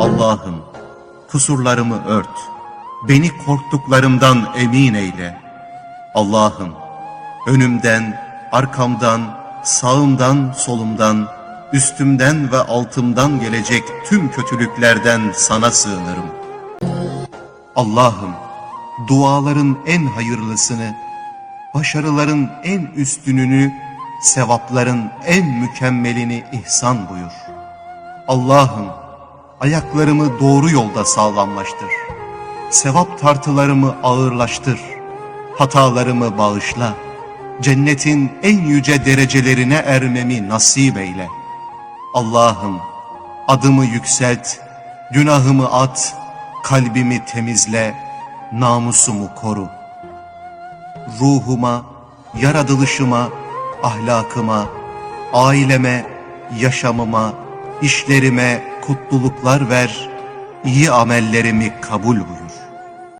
Allah'ım kusurlarımı ört. Beni korktuklarımdan emin eyle. Allah'ım önümden, arkamdan, sağımdan, solumdan, üstümden ve altımdan gelecek tüm kötülüklerden sana sığınırım. Allah'ım duaların en hayırlısını, başarıların en üstününü, sevapların en mükemmelini ihsan buyur. Allah'ım ayaklarımı doğru yolda sağlamlaştır. Sevap tartılarımı ağırlaştır. Hatalarımı bağışla. Cennetin en yüce derecelerine ermemi nasip eyle. Allah'ım adımı yükselt, günahımı at, kalbimi temizle, namusumu koru. Ruhuma, yaratılışıma, ahlakıma, aileme, yaşamıma, işlerime kutluluklar ver, iyi amellerimi kabul buyur.